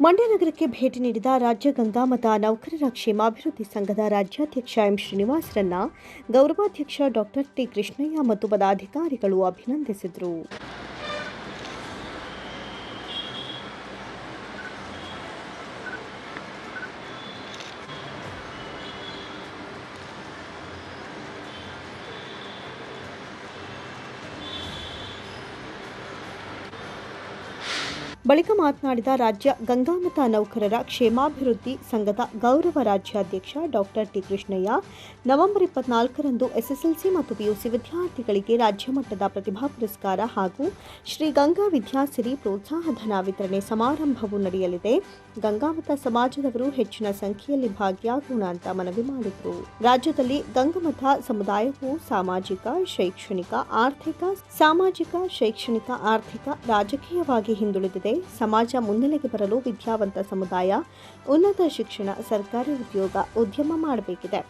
ಮಂಡ್ಯ ನಗರಕ್ಕೆ ಭೇಟಿ ನೀಡಿದ ರಾಜ್ಯ ಗಂಗಾ ಮತ ನೌಕರರ ಕ್ಷೇಮಾಭಿವೃದ್ಧಿ ಸಂಘದ ರಾಜ್ಯಾಧ್ಯಕ್ಷ ಎಂ ಶ್ರೀನಿವಾಸರನ್ನ ಗೌರವಾಧ್ಯಕ್ಷ ಡಾಕ್ಟರ್ ಟಿ ಕೃಷ್ಣಯ್ಯ ಮತ್ತು ಪದಾಧಿಕಾರಿಗಳು ಅಭಿನಂದಿಸಿದರು. ಬಳಿಕ ಮಾತನಾಡಿದ ರಾಜ್ಯ ಗಂಗಾಮತ ನೌಕರರ ಕ್ಷೇಮಾಭಿವೃದ್ಧಿ ಸಂಘದ ಗೌರವ ರಾಜ್ಯಾಧ್ಯಕ್ಷ ಡಾಕ್ಟರ್ ಟಿ ಕೃಷ್ಣಯ್ಯ, ನವೆಂಬರ್ ಇಪ್ಪತ್ನಾಲ್ಕರಂದು ಎಸ್ಎಸ್ಎಲ್ಸಿ ಮತ್ತು ಪಿಯುಸಿ ವಿದ್ಯಾರ್ಥಿಗಳಿಗೆ ರಾಜ್ಯ ಮಟ್ಟದ ಪ್ರತಿಭಾ ಪುರಸ್ಕಾರ ಹಾಗೂ ಶ್ರೀ ಗಂಗಾ ವಿದ್ಯಾಸಿರಿ ಪ್ರೋತ್ಸಾಹಧನ ವಿತರಣೆ ಸಮಾರಂಭವು ನಡೆಯಲಿದೆ. ಗಂಗಾಮತ ಸಮಾಜದವರು ಹೆಚ್ಚಿನ ಸಂಖ್ಯೆಯಲ್ಲಿ ಭಾಗಿಯಾಗೋಣ ಅಂತ ಮನವಿ ಮಾಡಿದರು. ರಾಜ್ಯದಲ್ಲಿ ಗಂಗಮತ ಸಮುದಾಯವು ಸಾಮಾಜಿಕ, ಶೈಕ್ಷಣಿಕ, ಆರ್ಥಿಕ, ಸಾಮಾಜಿಕ, ಶೈಕ್ಷಣಿಕ, ಆರ್ಥಿಕ ರಾಜಕೀಯವಾಗಿ ಹಿಂದುಳಿದಿದೆ. ಸಮಾಜ ಮುನ್ನೆಲೆಗೆ ಬರಲು ವಿದ್ಯಾವಂತ ಸಮುದಾಯ, ಉನ್ನತ ಶಿಕ್ಷಣ, ಸರ್ಕಾರಿ ಉದ್ಯೋಗ, ಉದ್ಯಮ ಮಾಡಬೇಕಿದೆ.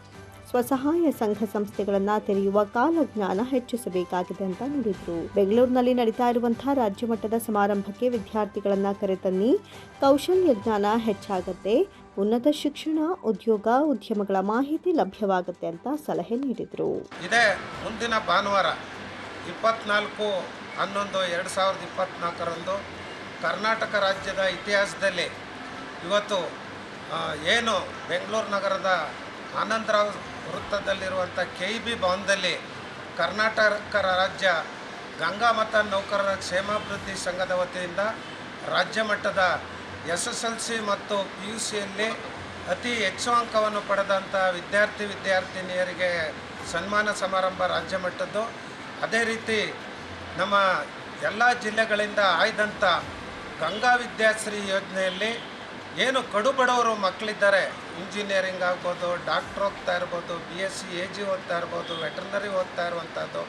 ಸ್ವಸಹಾಯ ಸಂಘ ಸಂಸ್ಥೆಗಳನ್ನು ತೆರೆಯುವ ಕಾಲಜ್ಞಾನ ಹೆಚ್ಚಿಸಬೇಕಾಗಿದೆ ಅಂತ ನುಡಿದರು. ಬೆಂಗಳೂರಿನಲ್ಲಿ ನಡೀತಾ ಇರುವಂತಹ ರಾಜ್ಯ ಮಟ್ಟದ ಸಮಾರಂಭಕ್ಕೆ ವಿದ್ಯಾರ್ಥಿಗಳನ್ನು ಕರೆತನ್ನಿ, ಕೌಶಲ್ಯ ಜ್ಞಾನ ಹೆಚ್ಚಾಗತ್ತೆ, ಉನ್ನತ ಶಿಕ್ಷಣ, ಉದ್ಯೋಗ, ಉದ್ಯಮಗಳ ಮಾಹಿತಿ ಲಭ್ಯವಾಗುತ್ತೆ ಅಂತ ಸಲಹೆ ನೀಡಿದರು. ಇದೇ ಮುಂದಿನ ಭಾನುವಾರ ಇಪ್ಪತ್ನಾಲ್ಕು, ಹನ್ನೊಂದು, ಎರಡು ಸಾವಿರದ ಇಪ್ಪತ್ತ್ನಾಲ್ಕರಂದು ಕರ್ನಾಟಕ ರಾಜ್ಯದ ಇತಿಹಾಸದಲ್ಲಿ ಇವತ್ತು ಏನು ಬೆಂಗಳೂರು ನಗರದ ಆನಂದರಾವ್ ವೃತ್ತದಲ್ಲಿರುವಂಥ ಕೆ ಇ ಬಿ ಭವನದಲ್ಲಿ ಕರ್ನಾಟಕ ರಾಜ್ಯ ಗಂಗಾಮತ ನೌಕರರ ಕ್ಷೇಮಾಭಿವೃದ್ಧಿ ಸಂಘದ ವತಿಯಿಂದ ರಾಜ್ಯ ಮಟ್ಟದ ಎಸ್ ಎಸ್ ಎಲ್ ಸಿ ಮತ್ತು ಪಿ ಯು ಸಿಯಲ್ಲಿ ಅತಿ ಹೆಚ್ಚು ಅಂಕವನ್ನು ಪಡೆದಂಥ ವಿದ್ಯಾರ್ಥಿ ವಿದ್ಯಾರ್ಥಿನಿಯರಿಗೆ ಸನ್ಮಾನ ಸಮಾರಂಭ ರಾಜ್ಯ ಮಟ್ಟದ್ದು. ಅದೇ ರೀತಿ ನಮ್ಮ ಎಲ್ಲ ಜಿಲ್ಲೆಗಳಿಂದ ಆಯ್ದಂಥ ಗಂಗಾ ವಿದ್ಯಾಶ್ರೀ ಯೋಜನೆಯಲ್ಲಿ ಏನು ಕಡುಬಡವರು ಮಕ್ಕಳಿದ್ದಾರೆ? ಇಂಜಿನಿಯರಿಂಗ್ ಆಗ್ಬೋದು, ಡಾಕ್ಟ್ರ್ ಹೋಗ್ತಾ ಇರ್ಬೋದು B S C A G ಓದ್ತಾ ಇರ್ಬೋದು, ವೆಟರ್ನರಿ ಓದ್ತಾ ಇರುವಂಥದ್ದು.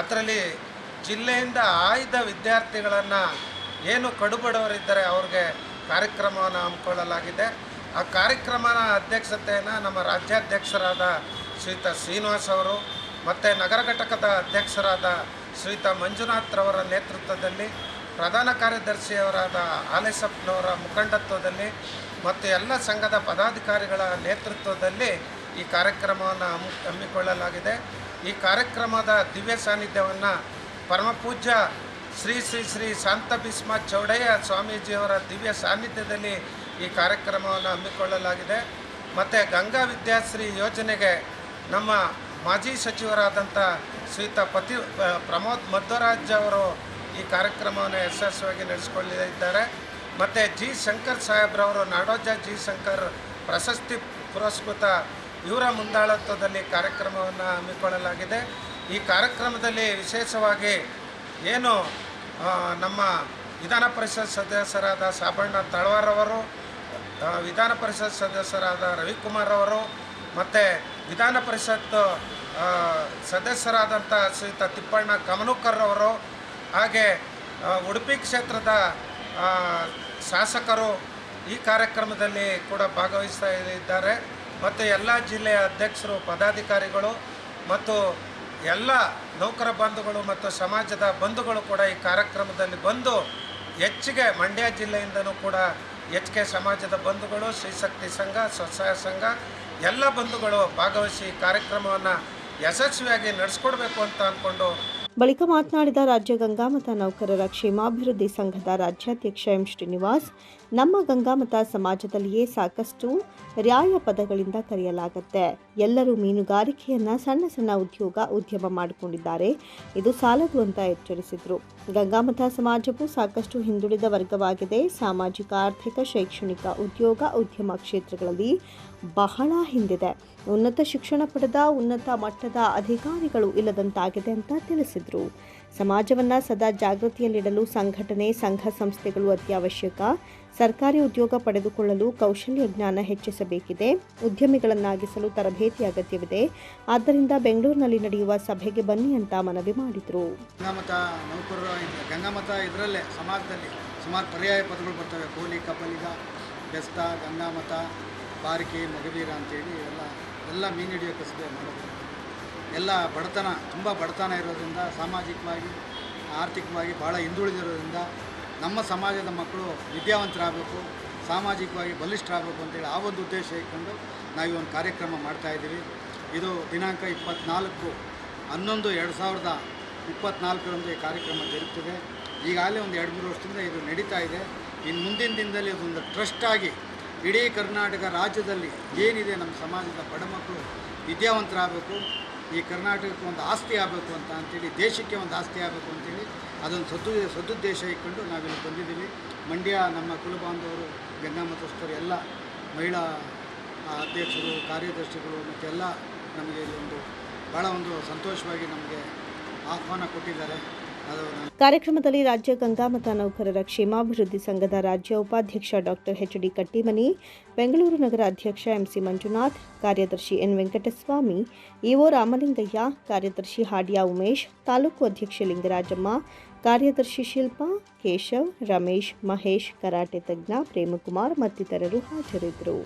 ಅದರಲ್ಲಿ ಜಿಲ್ಲೆಯಿಂದ ಆಯ್ದ ವಿದ್ಯಾರ್ಥಿಗಳನ್ನು ಏನು ಕಡು ಬಡವರಿದ್ದರೆ ಅವ್ರಿಗೆ ಕಾರ್ಯಕ್ರಮವನ್ನು ಹಮ್ಮಿಕೊಳ್ಳಲಾಗಿದೆ. ಆ ಕಾರ್ಯಕ್ರಮದ ಅಧ್ಯಕ್ಷತೆಯನ್ನು ನಮ್ಮ ರಾಜ್ಯಾಧ್ಯಕ್ಷರಾದ ಶ್ರೀತ ಶ್ರೀನಿವಾಸ್ ಅವರು ಮತ್ತು ನಗರ ಘಟಕದ ಅಧ್ಯಕ್ಷರಾದ ಶ್ರೀತ ಮಂಜುನಾಥ್ರವರ ನೇತೃತ್ವದಲ್ಲಿ ಪ್ರಧಾನ ಕಾರ್ಯದರ್ಶಿಯವರಾದ ಆಲೇಸಪ್ಪನವರ ಮುಖಂಡತ್ವದಲ್ಲಿ ಮತ್ತು ಎಲ್ಲ ಸಂಘದ ಪದಾಧಿಕಾರಿಗಳ ನೇತೃತ್ವದಲ್ಲಿ ಈ ಕಾರ್ಯಕ್ರಮವನ್ನು ಹಮ್ಮಿ ಹಮ್ಮಿಕೊಳ್ಳಲಾಗಿದೆ. ಈ ಕಾರ್ಯಕ್ರಮದ ದಿವ್ಯ ಸಾನ್ನಿಧ್ಯವನ್ನು ಪರಮಪೂಜ್ಯ ಶ್ರೀ ಶ್ರೀ ಶ್ರೀ ಶಾಂತ ಭೀಷ್ಮ ಚೌಡಯ್ಯ ಸ್ವಾಮೀಜಿಯವರ ದಿವ್ಯ ಸಾನ್ನಿಧ್ಯದಲ್ಲಿ ಈ ಕಾರ್ಯಕ್ರಮವನ್ನು ಹಮ್ಮಿಕೊಳ್ಳಲಾಗಿದೆ. ಮತ್ತು ಗಂಗಾ ವಿದ್ಯಾಶ್ರೀ ಯೋಜನೆಗೆ ನಮ್ಮ ಮಾಜಿ ಸಚಿವರಾದಂಥ ಶ್ರೀತ ಪತಿ, ಪ್ರಮೋದ್ ಮಧ್ವರಾಜ್ ಅವರು ಈ ಕಾರ್ಯಕ್ರಮವನ್ನು ಯಶಸ್ವಿಯಾಗಿ ನಡೆಸಿಕೊಳ್ಳಲಿದ್ದಾರೆ ಮತ್ತು ಜಿ ಶಂಕರ್ ಸಾಹೇಬ್ರವರು, ನಾಡೋಜ ಜಿ ಶಂಕರ್ ಪ್ರಶಸ್ತಿ ಪುರಸ್ಕೃತ ಇವರ ಮುಂದಾಳತ್ವದಲ್ಲಿ ಕಾರ್ಯಕ್ರಮವನ್ನು ಹಮ್ಮಿಕೊಳ್ಳಲಾಗಿದೆ. ಈ ಕಾರ್ಯಕ್ರಮದಲ್ಲಿ ವಿಶೇಷವಾಗಿ ಏನು ನಮ್ಮ ವಿಧಾನ ಪರಿಷತ್ ಸದಸ್ಯರಾದ ಸಾಬಣ್ಣ ತಳವಾರವರು ವಿಧಾನ ಪರಿಷತ್ ಸದಸ್ಯರಾದ ರವಿಕುಮಾರ್ ಅವರು, ಮತ್ತು ವಿಧಾನ ಪರಿಷತ್ ಸದಸ್ಯರಾದಂಥ ಶ್ರೀಯುತ ತಿಪ್ಪಣ್ಣ ಕಮನುಕರ್ ಅವರು ಹಾಗೆ ಉಡುಪಿ ಕ್ಷೇತ್ರದ ಶಾಸಕರು ಈ ಕಾರ್ಯಕ್ರಮದಲ್ಲಿ ಕೂಡ ಭಾಗವಹಿಸ್ತಾ ಇದ್ದಾರೆ. ಮತ್ತು ಎಲ್ಲ ಜಿಲ್ಲೆಯ ಅಧ್ಯಕ್ಷರು, ಪದಾಧಿಕಾರಿಗಳು ಮತ್ತು ಎಲ್ಲ ನೌಕರ ಬಂಧುಗಳು ಮತ್ತು ಸಮಾಜದ ಬಂಧುಗಳು ಕೂಡ ಈ ಕಾರ್ಯಕ್ರಮದಲ್ಲಿ ಬಂದು ಹೆಚ್ಚಿಗೆ ಮಂಡ್ಯ ಜಿಲ್ಲೆಯಿಂದನೂ ಕೂಡ ಹೆಚ್ಚಿಗೆ ಸಮಾಜದ ಬಂಧುಗಳು ಶ್ರೀಶಕ್ತಿ ಸಂಘ, ಸ್ವಸಹಾಯ ಸಂಘ, ಎಲ್ಲ ಬಂಧುಗಳು ಭಾಗವಹಿಸಿ ಕಾರ್ಯಕ್ರಮವನ್ನು ಯಶಸ್ವಿಯಾಗಿ ನಡೆಸ್ಕೊಡ್ಬೇಕು ಅಂತ ಅಂದ್ಕೊಂಡು ಬಳಿಕ ಮಾತನಾಡಿದ ರಾಜ್ಯ ಗಂಗಾಮತ ನೌಕರರ ಕ್ಷೇಮಾಭಿವೃದ್ಧಿ ಸಂಘದ ರಾಜ್ಯಾಧ್ಯಕ್ಷ ಎಂ ಶ್ರೀನಿವಾಸ್, ನಮ್ಮ ಗಂಗಾಮತ ಸಮಾಜದಲ್ಲಿಯೇ ಸಾಕಷ್ಟು ರ್ಯಾಯ ಪದಗಳಿಂದ ಕರೆಯಲಾಗುತ್ತೆ. ಎಲ್ಲರೂ ಮೀನುಗಾರಿಕೆಯನ್ನ ಸಣ್ಣ ಸಣ್ಣ ಉದ್ಯೋಗ, ಉದ್ಯಮ ಮಾಡಿಕೊಂಡಿದ್ದಾರೆ. ಇದು ಸಾಲದು ಅಂತ ಎಚ್ಚರಿಸಿದರು. ಗಂಗಾಮತ ಸಮಾಜವು ಸಾಕಷ್ಟು ಹಿಂದುಳಿದ ವರ್ಗವಾಗಿದೆ. ಸಾಮಾಜಿಕ, ಆರ್ಥಿಕ, ಶೈಕ್ಷಣಿಕ, ಉದ್ಯೋಗ, ಉದ್ಯಮ ಕ್ಷೇತ್ರಗಳಲ್ಲಿ ಬಹಳ ಹಿಂದಿದೆ. ಉನ್ನತ ಶಿಕ್ಷಣ ಪಡೆದ ಉನ್ನತ ಮಟ್ಟದ ಅಧಿಕಾರಿಗಳು ಇಲ್ಲದಂತಾಗಿದೆ ಅಂತ ತಿಳಿಸಿದರು. ಸಮಾಜವನ್ನು ಸದಾ ಜಾಗೃತಿಯಲ್ಲಿಡಲು ಸಂಘಟನೆ, ಸಂಘ ಸಂಸ್ಥೆಗಳು ಅತ್ಯವಶ್ಯಕ. ಸರ್ಕಾರಿ ಉದ್ಯೋಗ ಪಡೆದುಕೊಳ್ಳಲು ಕೌಶಲ್ಯ ಜ್ಞಾನ ಹೆಚ್ಚಿಸಬೇಕಿದೆ. ಉದ್ಯಮಿಗಳನ್ನಾಗಿಸಲು ತರಬೇತಿ ಅಗತ್ಯವಿದೆ. ಆದ್ದರಿಂದ ಬೆಂಗಳೂರಿನಲ್ಲಿ ನಡೆಯುವ ಸಭೆಗೆ ಬನ್ನಿ ಅಂತ ಮನವಿ ಮಾಡಿದರು. ಗಂಗಾಮತ ಇದರಲ್ಲೇ ಸಮಾಜದಲ್ಲಿ ಸುಮಾರು ಪರ್ಯಾಯ ಪದಗಳು ಬರ್ತವೆ. ಕೋಲಿ ಕಪಲಿಗ ಬೆಸ್ತ, ಗಂಗಾಮತ. ಬಾರಿಕೆ ಮಗಬೀರ ಅಂತೇಳಿ ಎಲ್ಲ ಎಲ್ಲ ಮೀನು ಹಿಡಿಯೋ ಕಸಬೆ ಮಾಡೋದು ಎಲ್ಲ ಬಡತನ, ತುಂಬ ಬಡತನ ಇರೋದ್ರಿಂದ, ಸಾಮಾಜಿಕವಾಗಿ, ಆರ್ಥಿಕವಾಗಿ ಭಾಳ ಹಿಂದುಳಿದಿರೋದ್ರಿಂದ ನಮ್ಮ ಸಮಾಜದ ಮಕ್ಕಳು ವಿದ್ಯಾವಂತರಾಗಬೇಕು, ಸಾಮಾಜಿಕವಾಗಿ ಬಲಿಷ್ಠರಾಗಬೇಕು ಅಂತೇಳಿ ಆ ಒಂದು ಉದ್ದೇಶ ಇಟ್ಕೊಂಡು ನಾವು ಈ ಒಂದು ಕಾರ್ಯಕ್ರಮ ಮಾಡ್ತಾಯಿದ್ದೀವಿ ಇದು ದಿನಾಂಕ ಇಪ್ಪತ್ತ್ನಾಲ್ಕು ಹನ್ನೊಂದು ಎರಡು ಸಾವಿರದ ಇಪ್ಪತ್ನಾಲ್ಕರಂದು ಈ ಕಾರ್ಯಕ್ರಮ ಜರುಗ್ತದೆ. ಈಗಾಗಲೇ ಒಂದು ಎರಡು ಮೂರು ವರ್ಷದಿಂದ ಇದು ನಡೀತಾ ಇದೆ. ಇನ್ನು ಮುಂದಿನ ದಿನದಲ್ಲಿ ಅದೊಂದು ಟ್ರಸ್ಟ್ ಆಗಿ ಇಡೀ ಕರ್ನಾಟಕ ರಾಜ್ಯದಲ್ಲಿ ಏನಿದೆ ನಮ್ಮ ಸಮಾಜದ ಬಡ ಮಕ್ಕಳು ವಿದ್ಯಾವಂತರಾಗಬೇಕು, ಈ ಕರ್ನಾಟಕಕ್ಕೆ ಒಂದು ಆಸ್ತಿ ಆಗಬೇಕು ಅಂತ ಅಂತೇಳಿ, ದೇಶಕ್ಕೆ ಒಂದು ಆಸ್ತಿ ಆಗಬೇಕು ಅಂತೇಳಿ ಅದೊಂದು ಸದ್ದು, ಸದುದ್ದೇಶ ಇಟ್ಕೊಂಡು ನಾವಿಲ್ಲಿ ಬಂದಿದ್ದೀವಿ. ಮಂಡ್ಯ ನಮ್ಮ ಕುಲಬಾಂಧವರು ಗಂಗಾಮತಸ್ಥರು ಎಲ್ಲ, ಮಹಿಳಾ ಅಧ್ಯಕ್ಷರು, ಕಾರ್ಯದರ್ಶಿಗಳು ಮತ್ತು ಎಲ್ಲ ನಮಗೆ ಇಲ್ಲಿ ಒಂದು ಭಾಳ ಒಂದು ಸಂತೋಷವಾಗಿ ನಮಗೆ ಆಹ್ವಾನ ಕೊಟ್ಟಿದ್ದಾರೆ. ಕಾರ್ಯಕ್ರಮದಲ್ಲಿ ರಾಜ್ಯ ಗಂಗಾಮತ ನೌಕರರ ಕ್ಷೇಮಾಭಿವೃದ್ಧಿ ಸಂಘದ ರಾಜ್ಯ ಉಪಾಧ್ಯಕ್ಷ doctor H D Kattimani, Bengaluru ನಗರ ಅಧ್ಯಕ್ಷ ಎಂಸಿ ಮಂಜುನಾಥ್, ಕಾರ್ಯದರ್ಶಿ ಎನ್ ವೆಂಕಟಸ್ವಾಮಿ, ಇಒ ರಾಮಲಿಂಗಯ್ಯ, ಕಾರ್ಯದರ್ಶಿ ಹಾಡಿಯಾ ಉಮೇಶ್, ತಾಲೂಕು ಅಧ್ಯಕ್ಷ ಲಿಂಗರಾಜಮ್ಮ, ಕಾರ್ಯದರ್ಶಿ ಶಿಲ್ಪಾ, ಕೇಶವ್, ರಮೇಶ್ ಮಹೇಶ್, ಕರಾಟೆ ತಜ್ಞ ಪ್ರೇಮಕುಮಾರ್ ಮತ್ತಿತರರು ಹಾಜರಿದ್ದರು.